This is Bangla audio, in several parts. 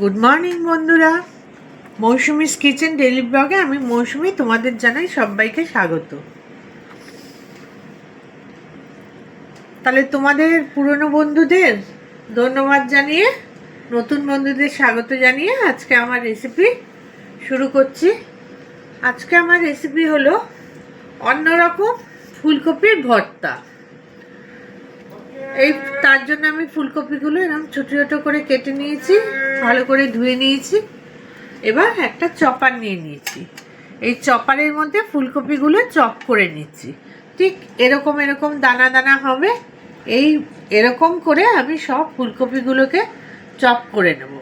গুড মর্নিং বন্ধুরা। মৌসুমিস কিচেন ডেলি ব্লগে আমি মৌসুমি তোমাদের জানাই সবাইকে স্বাগত। তাহলে তোমাদের পুরনো বন্ধুদের ধন্যবাদ জানিয়ে, নতুন বন্ধুদের স্বাগত জানিয়ে আজকে আমার রেসিপি শুরু করছি। আজকে আমার রেসিপি হলো অন্যরকম ফুলকপির ভর্তা। এই তার জন্য আমি ফুলকপিগুলো এরকম ছোটো ছোটো করে কেটে নিয়েছি, ভালো করে ধুয়ে নিয়েছি। এবার একটা চপার নিয়ে নিয়েছি। এই চপারের মধ্যে ফুলকপিগুলো চপ করে নিচ্ছি। ঠিক এরকম এরকম দানা দানা হবে, এই এরকম করে আমি সব ফুলকপিগুলোকে চপ করে নেব।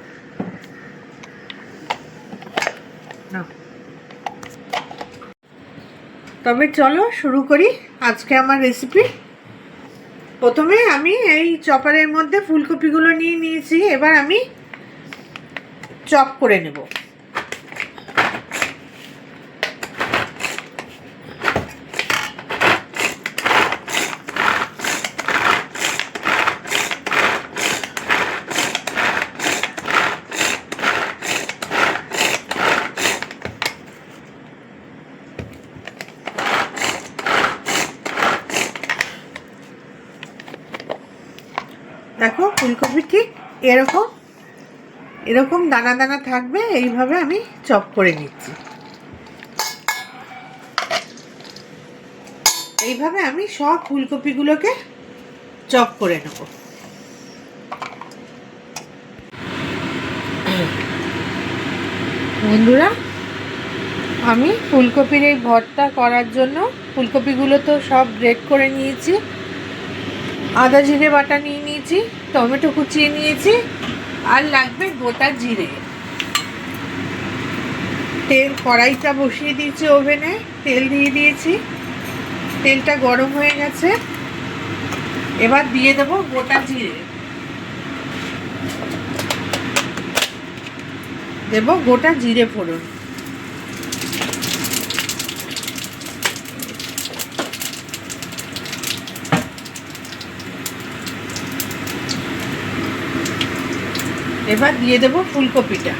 তবে চলো শুরু করি আজকে আমার রেসিপি প্রথমে আমি এই চপারের মধ্যে ফুলকপিগুলো নিয়ে নিয়েছি এবার আমি চপ করে নেব। দেখো, ফুলকপি ঠিক এরকম? এরকম দানা দানা থাকবে, এইভাবে আমি চপ করে নিচ্ছি। এইভাবে আমি সব ফুলকপিগুলোকে চপ করে নেব। বন্ধুরা, আমি ফুলকপির এই ভর্তা করার জন্য, ফুলকপিগুলো তো সব গ্রেড করে নিয়েছি। আদা জিরে বাটা নিয়ে নিয়েছি, টমেটো কুচিয়ে নিয়েছি, আর লাগবে গোটা জিরে। তেল কড়াইটা বসিয়ে দিয়েছি ওভেনে, তেল দিয়ে দিয়েছি। তেলটা গরম হয়ে গেছে। এবার দিয়ে দেব গোটা জিরে। দেব গোটা জিরে ফোড়ন। এবার দিয়ে দেব ফুলকপিটা।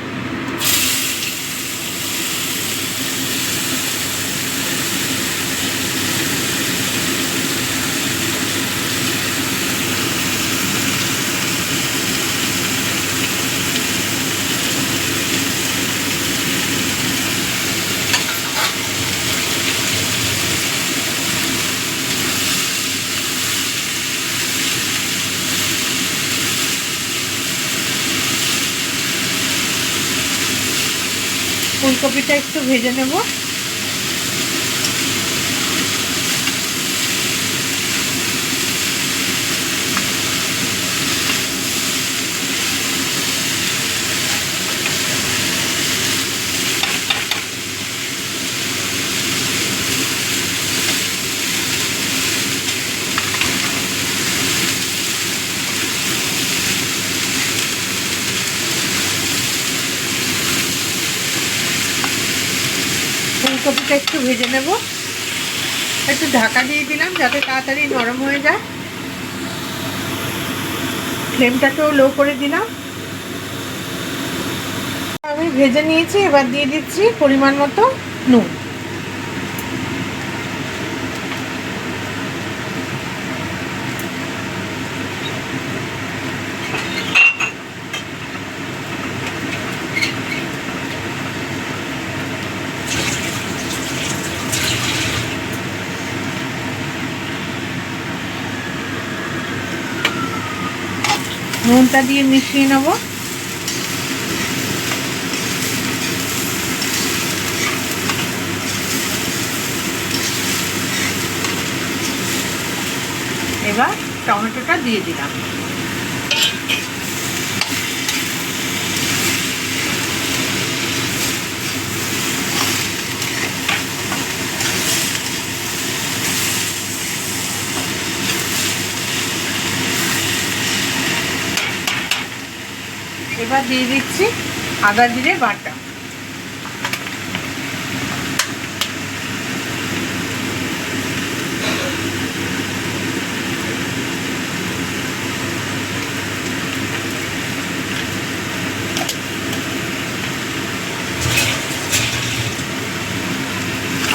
ফুলকপিটা একটু ভেজে নেব। ফুলকপিটা একটু ভেজে নেব। একটু ঢাকা দিয়ে দিলাম যাতে তাড়াতাড়ি নরম হয়ে যায়। ফ্লেমটাকেও লো করে দিলাম। আমি ভেজে নিয়েছি, এবার দিয়ে দিচ্ছি পরিমাণ মতো নুন। নুনটা দিয়ে মিশিয়ে নেব। এবার টমেটোটা দিয়ে দিলাম। দিয়ে দিচ্ছি আদা জিরে বাটা।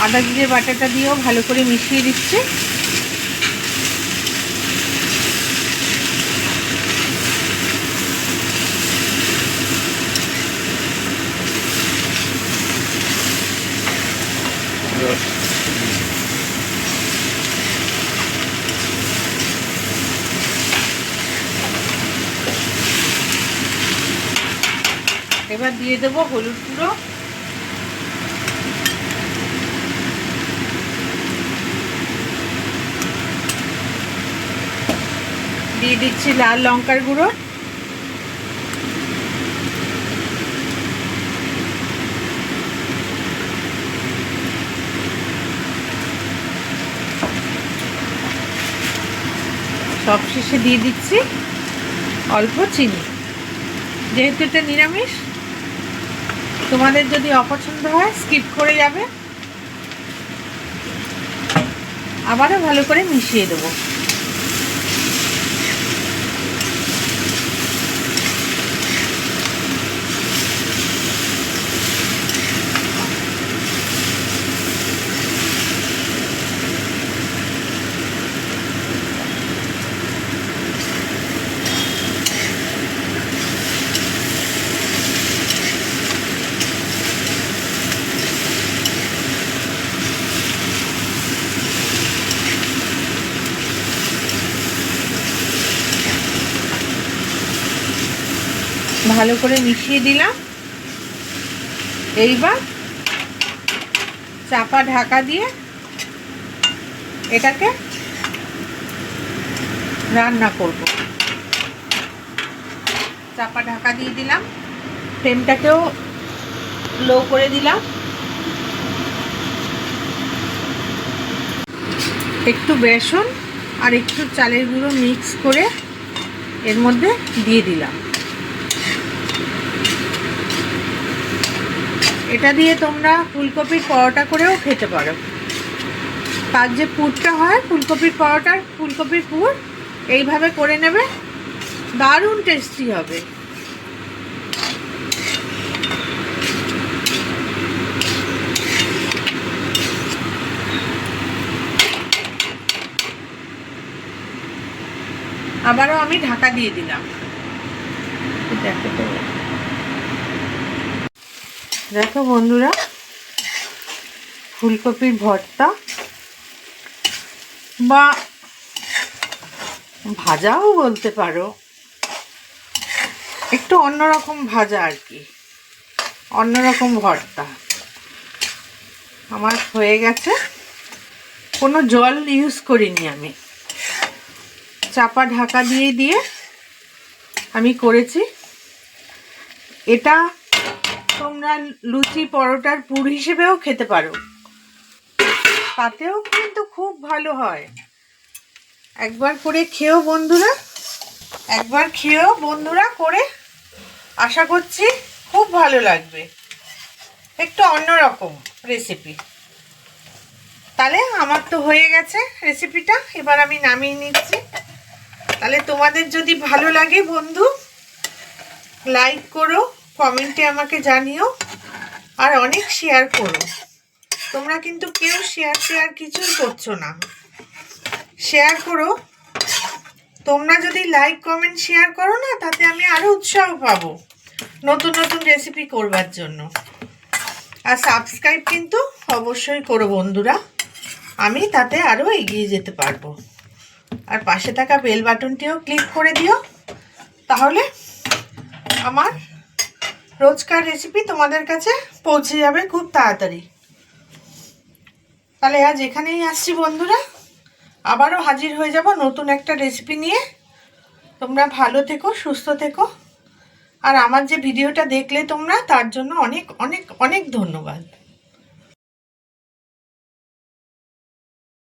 আদা জিরে বাটাটা দিয়েও ভালো করে মিশিয়ে দিচ্ছি। এবার দিয়ে দেবো হলুদ গুঁড়ো। দিয়ে দিচ্ছি লাল লঙ্কার গুঁড়ো। সব শেষে দিয়ে দিচ্ছি অল্প চিনি। যেহেতু এটা নিরামিষ তোমাদের যদি অপছন্দ হয় স্কিপ করে যাবে। আবারও ভালো করে মিশিয়ে দেবো। ভালো করে মিশিয়ে দিলাম। এইবার চাপা ঢাকা দিয়ে এটাকে রান্না করব। চাপা ঢাকা দিয়ে দিলাম। ফ্লেমটাকেও লো করে দিলাম। একটু বেসন আর একটু চালের গুঁড়ো মিক্স করে এর মধ্যে দিয়ে দিলাম। এটা দিয়ে তোমরা ফুলকপির পরোটা করেও খেতে পারো। তার যে পুরটা হয়, ফুলকপির পরোটার ফুলকপির পুর, এইভাবে করে নেবে, দারুণ টেস্টি হবে। আবারও আমি ঢাকা দিয়ে দিলাম। দেখো। দেখো বন্ধুরা, ফুলকপির ভর্তা বা ভাজাও বলতে পারো। একটু অন্যরকম ভাজা আর কি, অন্যরকম ভর্তা। আমার হয়ে গেছে। কোনো জল ইউজ করিনি আমি। চাপা ঢাকা দিয়ে দিয়ে আমি করেছি। এটা তোমরা লুচি পরোটার পুর হিসেবেও খেতে পারো। তাতেও কিন্তু খুব ভালো হয়। একবার করে খেয়েও বন্ধুরা, একবার খেয়েও বন্ধুরা করে আশা করছি খুব ভালো লাগবে। একটু অন্যরকম রেসিপি তাহলে আমার তো হয়ে গেছে রেসিপিটা এবার আমি নামিয়ে নিচ্ছি। তাহলে তোমাদের যদি ভালো লাগে বন্ধু লাইক করো কমেন্টে আমাকে জানিও আর অনেক শেয়ার করো। তোমরা কিন্তু কেউ শেয়ার শেয়ার কিছুই করছ না। শেয়ার করো। তোমরা যদি লাইক কমেন্ট শেয়ার করো না, তাতে আমি আরও উৎসাহ পাবো নতুন নতুন রেসিপি করবার জন্য। আর সাবস্ক্রাইব কিন্তু অবশ্যই করো বন্ধুরা। আমি তাতে আরও এগিয়ে যেতে পারব। আর পাশে থাকা বেল বাটনটিও ক্লিক করে দিও। তাহলে আমার রোজকার রেসিপি তোমাদের কাছে পৌঁছে যাবে খুব তাড়াতাড়ি। তাহলে আজ এখানেই আসছি বন্ধুরা। আবারও হাজির হয়ে যাব নতুন একটা রেসিপি নিয়ে। তোমরা ভালো থেকো, সুস্থ থেকো। আর আমার যে ভিডিওটা দেখলে তোমরা, তার জন্য অনেক অনেক অনেক ধন্যবাদ।